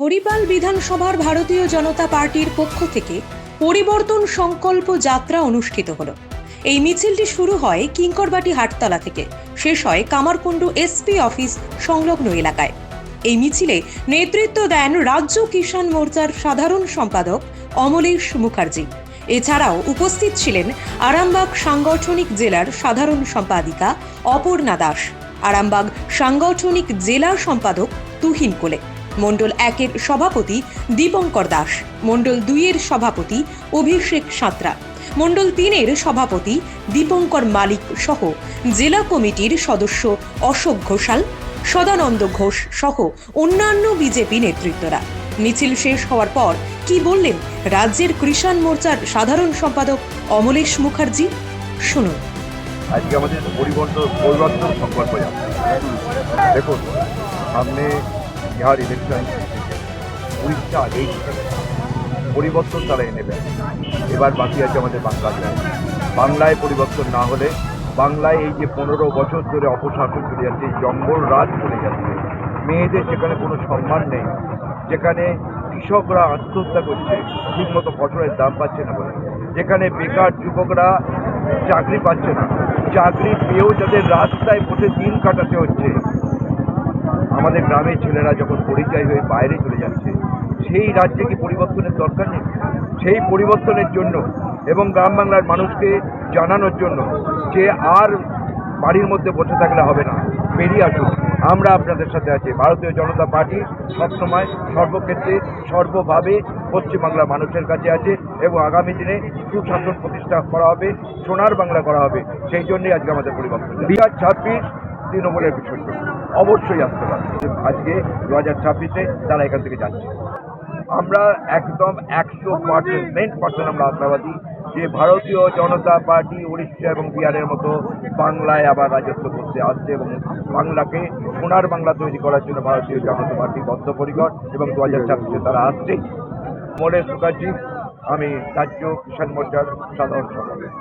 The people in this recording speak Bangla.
হরিপাল বিধানসভার ভারতীয় জনতা পার্টির পক্ষ থেকে পরিবর্তন সংকল্প যাত্রা অনুষ্ঠিত হলো। এই মিছিলটি শুরু হয় কিঙ্করবাটি হাটতলা থেকে, শেষ হয় কামারকুণ্ডু এসপি অফিস সংলগ্ন এলাকায়। এই মিছিলে নেতৃত্ব দেন রাজ্য কিষাণ মোর্চার সাধারণ সম্পাদক অমলেশ মুখার্জি। এছাড়াও উপস্থিত ছিলেন আরামবাগ সাংগঠনিক জেলার সাধারণ সম্পাদিকা অপর্ণা দাস, আরামবাগ সাংগঠনিক জেলা সম্পাদক তুহিন কোলে। মণ্ডল একের সভাপতি দীপঙ্কর দাস, মণ্ডল দুইয়ের সভাপতি অভিষেক সাঁতরা, মণ্ডল তিনের সভাপতি দীপঙ্কর মালিক সহ জেলা কমিটির সদস্য অশোক ঘোষাল, সদানন্দ ঘোষ সহ অন্যান্য বিজেপি নেতৃত্বরা। মিছিল শেষ হওয়ার পর কি বললেন রাজ্যের কৃষাণ মোর্চার সাধারণ সম্পাদক অমলেশ মুখার্জি? শুনুন। আজকে আমাদের পরিবর্তন পরিবর্তন সংকল্প দেখুন, সামনে বিহার ইলেকশন উড়িষ্যা ছিল। পরিবর্তন তারা এনে দেয়। এবার বাকি আছে আমাদের বাংলাদেশ বাংলায় পরিবর্তন না হলে বাংলায় এই যে পনেরো বছর ধরে অপশাসন চলে যাচ্ছে, এই জঙ্গল রাজ চলে যাচ্ছে। মেয়েদের সেখানে কোনো সম্মান নেই। যেখানে কৃষকরা আত্মহত্যা করছে, ঠিকমতো ফসলের দাম পাচ্ছে না বলে। যেখানে বেকার যুবকরা চাকরি পাচ্ছে না। চাকরি পেয়েও যাদের রাস্তায় বসে দিন কাটাতে হচ্ছে আমাদের গ্রামের ছেলেরা যখন পরিচয় হয়ে বাইরে চলে যাচ্ছে, সেই রাজ্যে কি পরিবর্তনের দরকার নেই? সেই পরিবর্তনের জন্য এবং গ্রাম বাংলার মানুষকে জানানোর জন্য যে আর বাড়ির মধ্যে বসে থাকলে হবে না, বেরিয়ে আসুন। আমরা আপনাদের সাথে আছি। ভারতীয় জনতা পার্টি সবসময় সর্বক্ষেত্রে, সর্বভাবে পশ্চিমবাংলার মানুষের কাছে আছে এবং আগামী দিনে সুশাসন প্রতিষ্ঠা করা হবে, সোনার বাংলা করা হবে। সেই জন্যই আজকে আমাদের পরিবর্তন। বিহার ছাব্বিশ তৃণমূলের বিষয় অবশ্যই আসতে পারে আজকে দু হাজার ছাব্বিশে তারা এখান থেকে যাচ্ছে। আমরা একদম একশো পার্সেন্ট পার্সেন্ট আমরা আশাবাদী যে ভারতীয় জনতা পার্টি উড়িষ্যা এবং বিহারের মতো বাংলায় আবার রাজত্ব করতে আসছে এবং বাংলাকে সোনার বাংলা তৈরি করার জন্য ভারতীয় জনতা পার্টি বদ্ধপরিকর এবং দু হাজার ছাব্বিশে তারা আসছেই। মরেশ মুখার্জি আমি রাজ্য কিষাণ মোর্চার সাধারণ সম্পাদক।